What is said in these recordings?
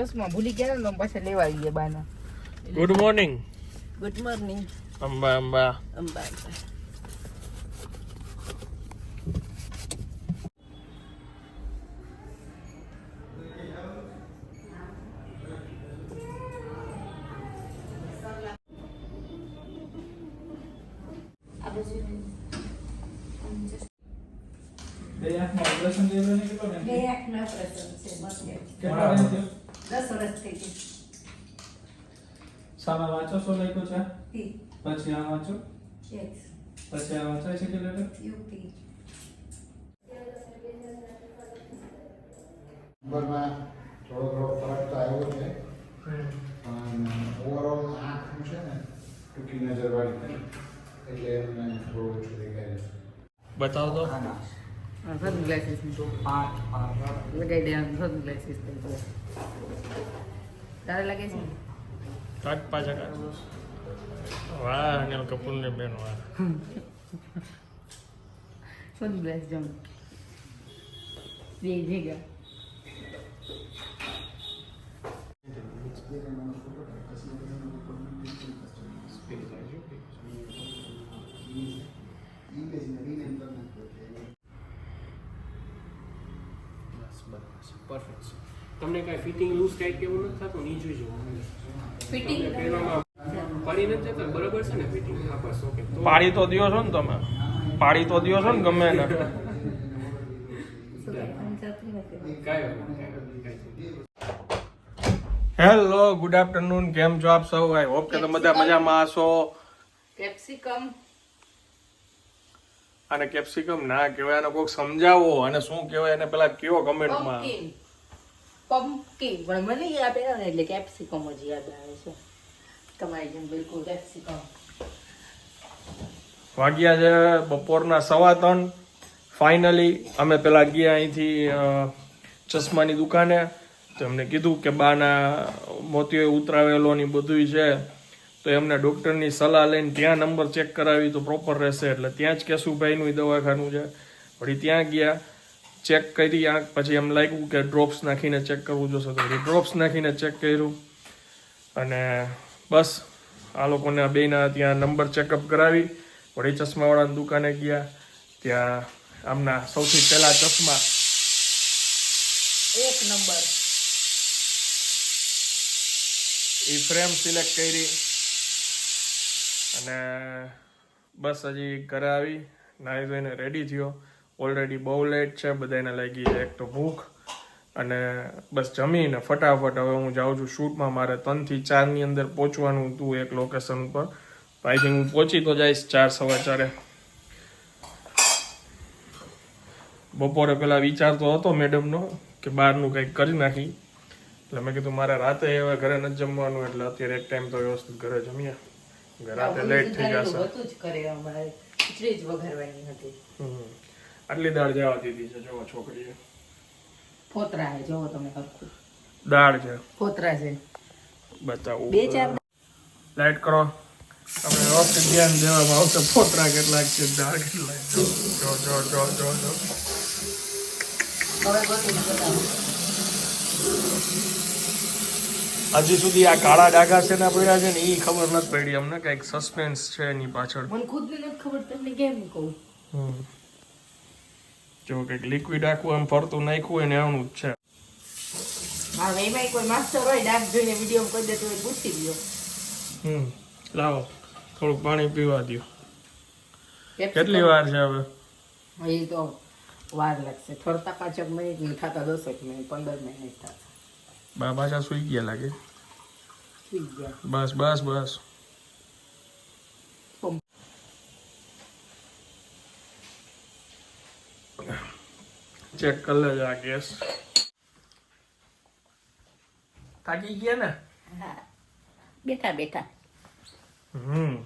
ચશ્મા ભૂલી ગયા ને પાસે પાછા લેવા આવી ગયા બાના. Good morning good morning Amba Amba. Amba બે આંખમાં ઓપરેશન થયેલું ને કેટલો બે આંખના ઓપરેશન છે, બસ. કેટલો થયો? દસ વર્ષ થઈ ગઈ. સામા વાંચો છો લખ્યું છે ઈ, પછી આ વાંચો yes, પછી આ વાંચાય છે કે લેટર યુપી. નંબરમાં થોડો થોડો ફરક તો આવ્યો છે પણ ઓવરઓલ આંખનું છે ને ટૂંકી નજરવાળી છે એટલે એમને થોડું ઓછું દેખાય છે બતાવ તો સન ગ્લાસીસ લગાઈ દે સન ગ્લાસીસ તારે લાગે છે? કાઢ પાછા કાઢ વાહ અનિલ કપૂરની બેન વાહ. સન ગ્લાસ જમ. બે ભેગા પરફેક્ટ તમને કાંઈ ફિટિંગ લૂઝ ટાઈટ કેવું નથી થતું નહીં જોઈ જવું. ફિટિંગ પડી નથી જતા બરાબર છે ને ફિટિંગ હા બસ ઓકે પાડી તો દિયો છો ને તમે. પાડી તો દિયો છો ને ગમે એને. હેલો ગુડ આફ્ટરનૂન કેમ છો આપ સૌ? આઈ હોપ કે તમે બધા મજામાં હશો. કેપ્સિકમ અને કેપ્સિકમ ના કહેવાય એને કોઈક સમજાવો અને શું કહેવાય એને પેલા કયો કમેન્ટમાં પમ્પકિન પમ્પકિન પણ મને યાદ આવે એટલે કેપ્સિકમ જ યાદ આવે છે. તમારી જેમ બિલકુલ કેપ્સિકમ. વાગ્યા છે બપોરના સવા ત્રણ. ફાઇનલી અમે પેલા ગયા અહીંથી ચશ્માની દુકાને. તો એમને કીધું કે બાના મોતીઓ ઉતરાવેલો ને બધું છે. તો એમને ડૉક્ટરની સલાહ લઈને ત્યાં નંબર ચેક કરાવી તો પ્રોપર રહેશે. એટલે ત્યાં જ કેશુભાઈનું દવાખાનું છે. વળી ત્યાં ગયા ચેક કરી આંખ પછી એમ લાગ્યું કે ડ્રોપ્સ નાખીને ચેક કરવું જોશે. તો ડ્રોપ્સ નાખીને ચેક કર્યું. અને બસ આ લોકોને બેના ત્યાં નંબર ચેકઅપ કરાવી. વળી ચશ્માવાળાની દુકાને ગયા. ત્યાં આમના સૌથી પહેલા ચશ્મા. એક નંબર. એ ફ્રેમ સિલેક્ટ કરી. અને બસ હજી ઘરે આવી, નાહી ધોઈને રેડી થયો. ઓલરેડી બહુ લેટ છે બધાને લાગી એક તો ભૂખ અને બસ જમીને ફટાફટ હવે હું જાઉં છું શૂટમાં મારે ત્રણથી ચારની અંદર પહોંચવાનું હતું એક લોકેશન ઉપર. આઈ થિંક હું પહોંચી તો જઈશ ચાર, સવા ચારે. બપોરે પહેલાં વિચાર તો હતો મેડમનો કે બહારનું કંઈક કરી નાખી. એટલે મેં કીધું, મારે રાતે હવે ઘરે નથી જમવાનું, એટલે અત્યારે એક ટાઈમ તો વ્યવસ્થિત ઘરે જમીએ. રાતે લેટ થઈ જશે. બધું જ કરે અમારે ખીચડી જ વઘારવાની હતી. હમ. આટલી દાળ જવા દીધી છે જો છોકરીએ. ફોતરા છે જોવો તમે દાળ છે. ફોતરા છે. બતાવું. બે ચાર લાઈટ કરો. આપણે વ્યવસ્થિત ધ્યાન દેવામાં આવશે ફોતરા કેટલાક છે દાળ કેટલાક જો જો જો જો જો. હવે બધું જ બતાવો. હજી સુધી આ કાળા ડાઘા છે ને પડ્યા છે ને એ ખબર નથી પડી અમને કંઈક સસ્પેન્સ છે એની પાછળ. મને ખુદને નથી ખબર તમને કેમ કહું. જો કંઈક લિક્વિડ આખું એમ ફરતું નાખ્યું એને એનું જ છે. હા એમાં કોઈ માસ્ટર હોય ડાક જોઈને વીડિયો કરી દેતો હોય પૂછી લ્યો હમ. લાવો થોડુંક પાણી પીવા દો કેટલી વાર છે હવે? એ તો વાર લાગશે. ફરતા પાંચક મિનિટ નહીં થતા દસક મિનિટ પંદર મિનિટ થતા. બાબા સુઈ ગયા લાગે. બસ બસ બસ. ચેક કરી લેજો આ ગેસ થાકી ગયા ને? હા. બેઠા બેઠા. હમ.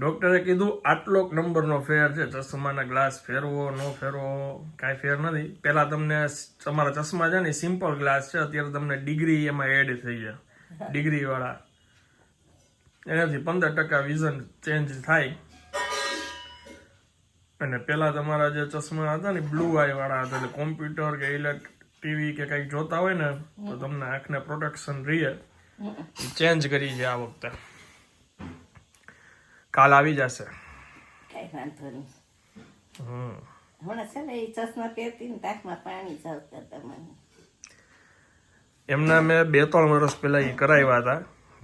ડોક્ટરે કીધું આટલો નંબરનો ફેર છે ચશ્માના ગ્લાસ ફેરવો ન ફેરવો કાંઈ ફેર નથી. પહેલા તમને તમારા ચશ્મા છે ને સિમ્પલ ગ્લાસ છે અત્યારે તમને ડિગ્રી એમાં એડ થઈ જાય ડિગ્રી વાળા એનાથી પંદર ટકા વિઝન ચેન્જ થાય. અને પહેલા તમારા જે ચશ્મા હતા ને બ્લુ આઈ વાળા હતા એટલે કોમ્પ્યુટર કે ઇલેક્ટ ટીવી કે કંઈક જોતા હોય ને તો તમને આંખને પ્રોટેક્શન રહીએ ચેન્જ કરી છે આ વખતે. કાલ આવી જશે. કાંઈ વાંધો નહીં. હમણાં છે ને એ ચશ્મા પહેરતી ને તાકમાં પાણી ચાલતા હતા એમના મેં બે ત્રણ વર્ષ પહેલાં એ કરાવ્યા હતા.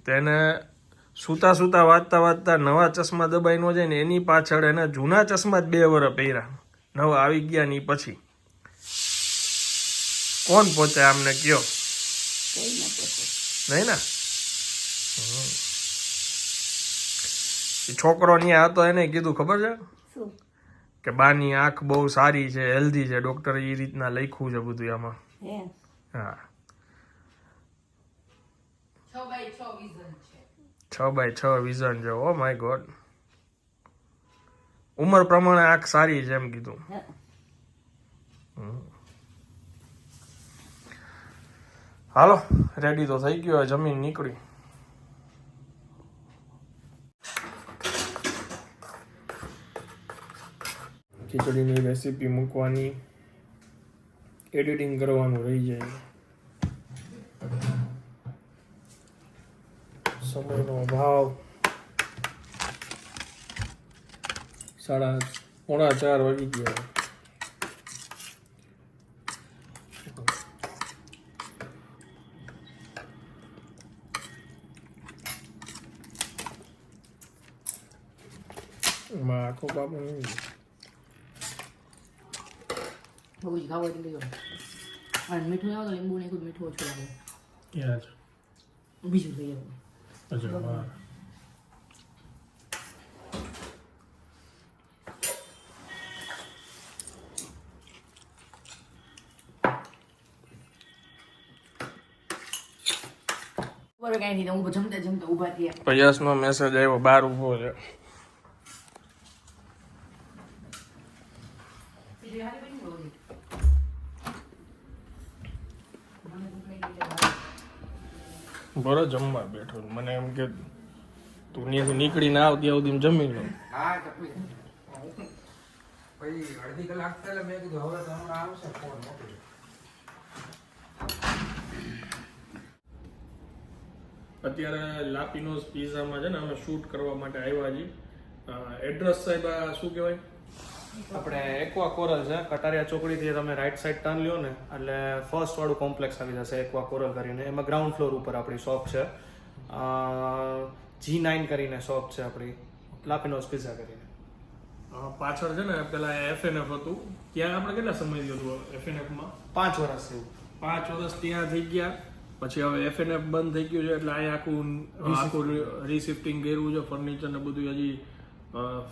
તેને સૂતા સૂતા વાંચતા વાંચતા નવા ચશ્મા દબાઈ ન જાય ને એની પાછળ એના જૂના ચશ્મા જ બે વર્ષ પહેર્યા. નવા આવી ગયા ની પછી. કોણ પહોંચે આમને કયો? નહીં ને? છોકરો ત્યાં હતો એને કીધું ખબર છે? કે બાની આંખ બહુ સારી છે હેલ્ધી છે. ડોક્ટર એ રીતના લખ્યું છે બધું આમાં. હા. છ બાય છ વિઝન છે. છ બાય છ વિઝન છે. ઓ માય ગોડ ઉંમર પ્રમાણે આંખ સારી છે એમ કીધું. હા. હાલો રેડી તો થઈ ગયો જમીન નીકળી. ખીચડીની રેસીપી મૂકવાની. એડિટિંગ કરવાનું રહી જાય. સમયનો અભાવ. સાડા પોણા ચાર વાગી ગયા. એમાં આખો બાપુ બહુ જ ખાવા એટલે લેવાનું. અને મીઠું આવે તો લીંબુ ને મીઠું ઓછું લાગે યાદ બીજું લઈ આવું અચ્છા હા બરોબર કાંઈ નહીં હું જમતા જમતા ઊભા થયા પયાસનો મેસેજ આવ્યો બાર ઊભો છે બરો જમવા બેઠો મને એમ કે તું ત્યાંથી નીકળી ના આવતી આવતી એમ જમી લો. હા પછી. અડધી કલાક પહેલા મેં કીધું હવે તમને આવશે ફોન મોકલી અત્યારે લાપીનોઝ પિઝામાં છે ને અમે શૂટ કરવા માટે આવ્યા છીએ. એડ્રેસ સાહેબ આ શું કહેવાય? આપણે એક્વા કોરલ છે. કટારિયા ચોકડીથી તમે રાઈટ સાઈડ ટર્ન લ્યો ને એટલે ફર્સ્ટ વાળું કોમ્પ્લેક્સ આવી જશે એક્વા કોરલ કરીને. એમાં ગ્રાઉન્ડ ફ્લોર ઉપર આપણી શોપ છે. જી નાઇન કરીને શોપ છે આપણી. લાપિનોસ પિઝા કરીને. પાછળ છે ને પેલા એફએનએફ હતું. ત્યાં આપણે કેટલા સમય થયો હતો એફએનએફમાં પાંચ વર્ષ થયું. પાંચ વર્ષ ત્યાં થઈ ગયા. પછી હવે એફએનએફ બંધ થઈ ગયું છે એટલે અહીંયા આખું આખું રિસિફ્ટિંગ કર્યું છે ફર્નિચર ને બધું હજી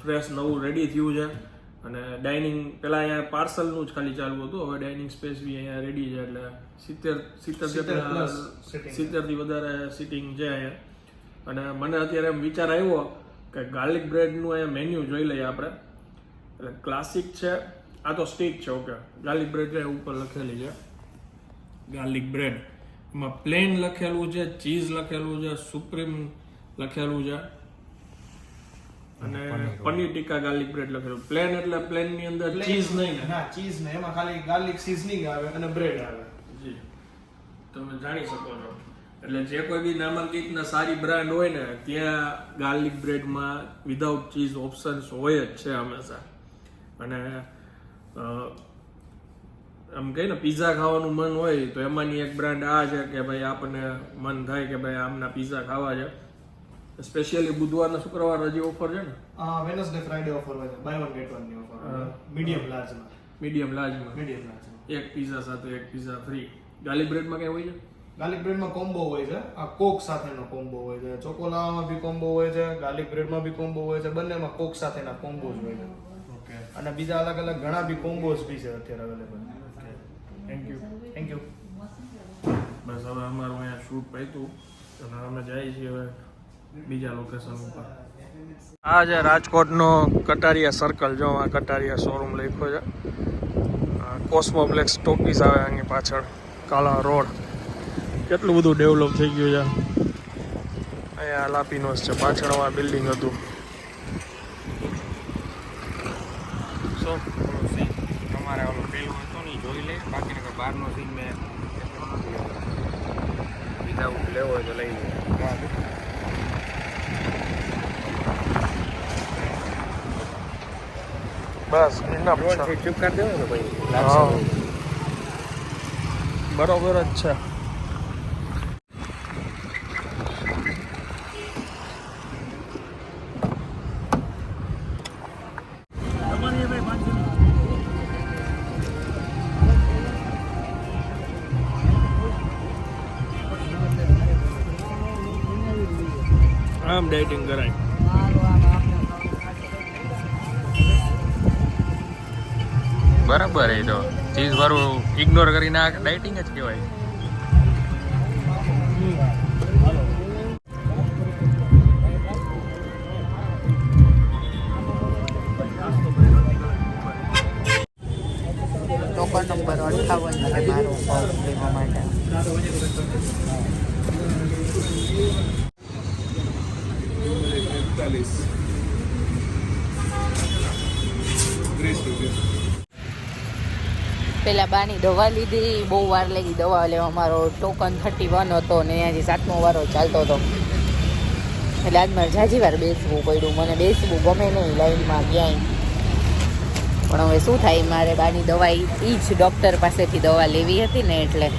ફ્રેશ નવું રેડી થયું છે. અને ડાઇનિંગ પહેલાં અહીંયા પાર્સલનું જ ખાલી ચાલુ હતું હવે ડાઇનિંગ સ્પેસ બી અહીંયા રેડી છે એટલે સિત્તેર સિત્તેર સિત્તેરથી વધારે સિટિંગ છે અહીંયા. અને મને અત્યારે એમ વિચાર આવ્યો કે ગાર્લિક બ્રેડનું અહીંયા મેન્યુ જોઈ લઈએ આપણે. એટલે ક્લાસિક છે આ તો સ્ટીક છે ઓકે ગાર્લિક બ્રેડ ઉપર લખેલી છે. ગાર્લિક બ્રેડ એમાં પ્લેન લખેલું છે ચીઝ લખેલું છે સુપ્રીમ લખેલું છે. અને પનીર ટીકા ગાર્લિક બ્રેડ લખેલું પ્લેન એટલે પ્લેનની અંદર ચીઝ નહીં ને? ચીઝ નહીં. એમાં ખાલી ગાર્લિક સીઝનિંગ આવે અને બ્રેડ આવે. જી. તમે જાણી શકો છો. એટલે જે કોઈ બી નામાંકિત ના સારી બ્રાન્ડ હોય ને ત્યાં ગાર્લિક બ્રેડમાં વિધાઉટ ચીઝ ઓપ્શન્સ હોય જ છે હંમેશા. અને આમ કહે ને પીઝા ખાવાનું મન હોય તો એમાંની એક બ્રાન્ડ આ છે કે ભાઈ આપણને મન થાય કે ભાઈ આમના પીઝા ખાવા છે. સ્પેશિયલી બુધવારના શુક્રવાર હજી ઓફર છે ને? વેનસડે ફ્રાઈડે ઓફર હોય છે. બાય વન ગેટ વનની ઓફર મીડિયમ લાર્જમાં મીડિયમ લાર્જમાં મીડિયમ લાર્જમાં એક પીઝા સાથે એક પીઝા ફ્રી ગાર્લિક બ્રેડમાં કઈ હોય છે? ગાર્લિક બ્રેડમાં કોમ્બો હોય છે. આ કોક સાથેનો કોમ્બો હોય છે. ચોકોલામાં બી કોમ્બો હોય છે. ગાર્લિક બ્રેડમાં બી કોમ્બો હોય છે. બંનેમાં કોક સાથેના કોમ્બો જ હોય છે. ઓકે અને બીજા અલગ અલગ ઘણા બી કોમ્બોઝ બી છે અત્યારે available thank you thank you બસ હવે અમારું અહીંયા શૂટ પૈતું અને અમે જઈએ છીએ હવે બીજા લોકેશન ઉપર. આ જે રાજકોટનો કટારિયા સર્કલ જો આ કટારિયા શોરૂમ લખ્યો છે. કોસ્મોપ્લેક્સ ટોકીસ આવે આની પાછળ કાલા રોડ. કેટલું બધું ડેવલપ થઈ ગયું છે. અહીંયા લાપીનોસ છે પાછળ આ બિલ્ડિંગ હતું તમારે ઓલું પેલું હતું ને જોઈ લે. બાકી બહારનો સીન મેં વિધાઉટ લેવો હોય તો લઈ લે. બસ ઇનફ છે ચૂપ કરી દેવો ને ભાઈ. બરોબર જ છે. આમ ડાયટિંગ કરાય. બરાબર એ તો ચીઝ વાળું ઇગ્નોર કરીને આ ડાયટિંગ જ કહેવાય. પેલા બાની દવા લીધી. બહુ વાર લાગી દવા લેવા મારો ટોકન થર્ટી વન હતો ને અહીંયાથી સાતમો વારો ચાલતો હતો. એટલે આજ મારે જાજી વાર બેસવું પડ્યું. મને બેસવું ગમે નહીં લાઈનમાં ક્યાંય. પણ હવે શું થાય? મારે બાની દવા એ જ ડૉક્ટર પાસેથી દવા લેવી હતી ને એટલે.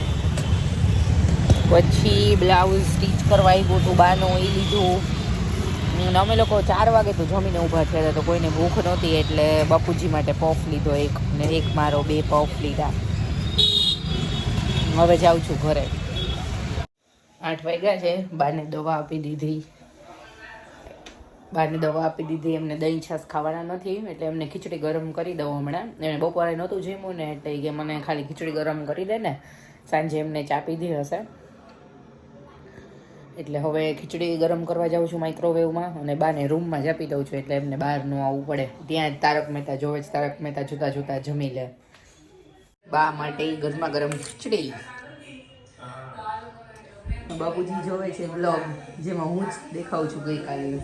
પછી બ્લાઉઝ સ્ટીચ કરવા આવ્યું હતું, બાનું એ લીધું. અને અમે લોકો ચાર વાગે તો જમીને ઊભા થયા હતા, તો કોઈને ભૂખ નહોતી, એટલે બાપુજી માટે પફ લીધો એક ને એક મારો, બે પફ લીધા. હવે જાઉં છું ઘરે. આઠ વાગ્યા છે, બાને દવા આપી દીધી. બહારની દવા આપી દીધી, એમને દહીં છાશ ખાવાના નથી, એટલે એમને ખીચડી ગરમ કરી દઉં હમણાં. એણે બપોરે નહોતું જમ્યું ને, એટલે કે મને ખાલી ખીચડી ગરમ કરી દે ને, સાંજે એમને ચા પીધી હશે. એટલે હવે ખીચડી ગરમ કરવા જાઉં છું માઇક્રોવેવમાં અને બાને રૂમમાં જ આપી દઉં છું એટલે એમને બહાર ન આવવું પડે. ત્યાં જ તારક મહેતા, જોવે જ તારક મહેતા જોતા જોતા જમી લે. બા માટે ગરમા ગરમ ખીચડી. બાપુજી જોવે છે બ્લોગ જેમાં હું જ દેખાઉં છું ગઈકાલે.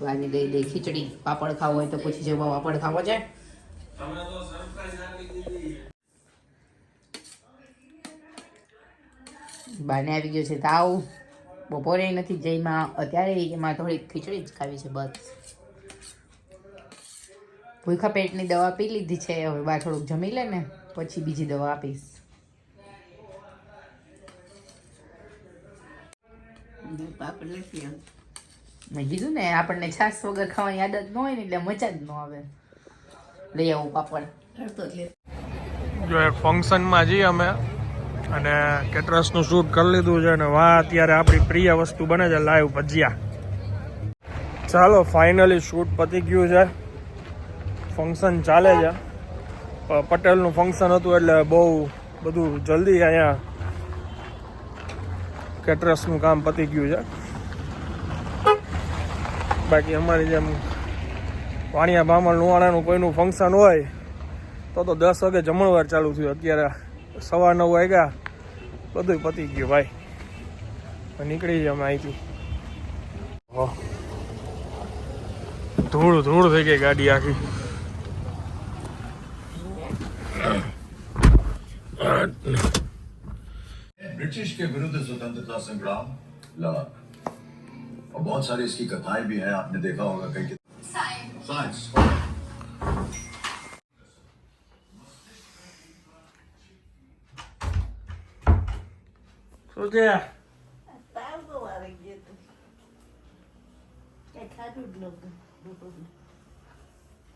બાને દઈ દઈ ખીચડી. પાપડ ખાવો હોય તો પછી જવા પાપડ ખાવો છે. બાને આવી ગયો છે તાવ. બપોરે નથી જઈમાં અત્યારે એમાં થોડીક ખીચડી જ ખાવી છે બસ. ભૂખા પેટની દવા પી લીધી છે. હવે બા થોડુંક જમી લે ને પછી બીજી દવા આપીશ. પાપડ મેં કીધું ને આપણને છાશ વગર ખાવાની આદત ન હોય ને એટલે મજા જ ન આવે. લઈ આવું પાપડ. જો એક ફંક્શનમાં જઈએ અમે. અને કેટરસનું શૂટ કરી લીધું છે અને વાહ, અત્યારે આપણી પ્રિય વસ્તુ બને છે લાઈવ ભજીયા. ચાલો ફાઇનલી શૂટ પતી ગયું છે. ફંક્શન ચાલે છે. પટેલનું ફંક્શન હતું એટલે બહુ બધું જલ્દી અહીંયા કેટરસનું કામ પતી ગયું છે. બાકી અમારી જેમ વાણિયા, બામણ લુવાણાનું કોઈનું ફંક્શન હોય, તો તો દસ વાગે જમણવાર ચાલુ થયું. અત્યારે સવા નવ વાગ્યા. બધું પતી ગયું ભાઈ હવે નીકળી જઈએ અમે અહીંથી ઓહ. ધૂળ ધૂળ થઈ ગઈ ગાડી આખી ब्रिटिश के विरुद्ध स्वतंत्रता संग्राम लड़ा और बहुत सारी इसकी कथाएं भी हैं आपने देखा होगा कई साइंस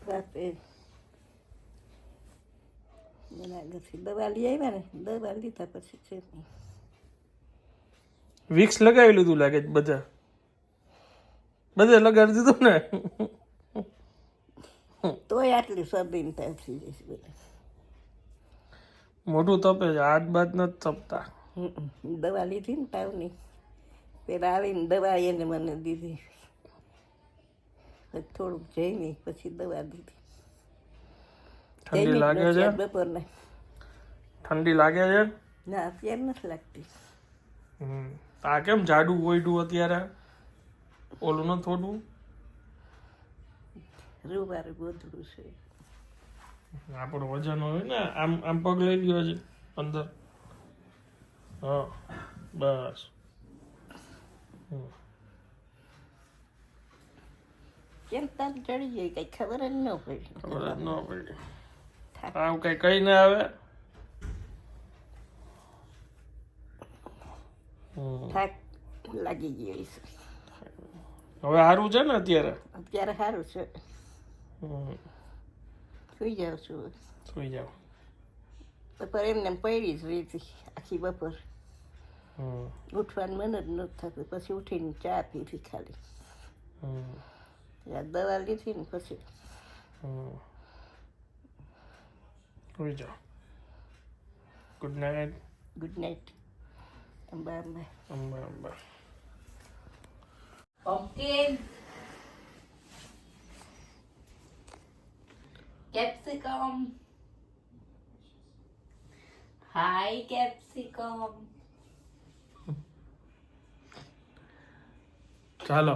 રાતે બરાબરથી દવા લઈ આવ્યા ને દવા લીધા પછી છે વિક્સ લગાવી લીધું લાગે છે બધા. બધે લગાડી દીધું ને? તોય આટલી શરદી થાય થઈ જશે. મોઢું તપે છે. હાથ બાદ નથી તપતા. દવા લીધી ને તાવની પેલા આવીને દવા એને મને દીધી પછી થોડુંક જઈને પછી દવા દીધી ઠંડી લાગે છે બપોરના ઠંડી લાગે છે ના અત્યારે નથી લાગતી. આ કેમ જાડું ઓઈડું અત્યારે ઓલું ન થોડું રૂવારું ગોધડું છે આપણું વજન હોય ને આમ આમ પગ લઈ ગયો છે અંદર હા બસ. કેમ તાર ચડી જાય કઈ ખબર જ ન પડી. ખબર જ ન પડી. આમ કઈ કઈ ના આવે. થાક લાગી ગયો છે હવે સારું છે ને અત્યારે? અત્યારે સારું છે. સુઈ જાઉં છું. સુઈ જાઓ. બપોર એમને એમ પડી જ રહી આખી બપોર. ઉઠવાનું મન જ નહોતું થતું પછી ઉઠીને ચા પીધી ખાલી હમ. આ દવા લીધી ને પછી હમ. સુઈ જાઓ good night good night Amba Amba Amba Amba pumpkin capsicum. Hi capsicum. ચાલો,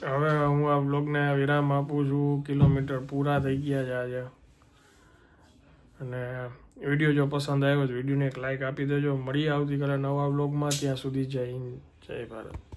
હવે હું આ બ્લોગને વિરામ આપું છું. કિલોમીટર પૂરા થઈ ગયા છે આજે. અને વીડિયો જો પસંદ આવ્યો તો વિડીયોને એક લાઇક આપી દેજો. મળીએ આવતીકાલે નવા બ્લોગમાં ત્યાં સુધી જય હિન્દ, જય ભારત.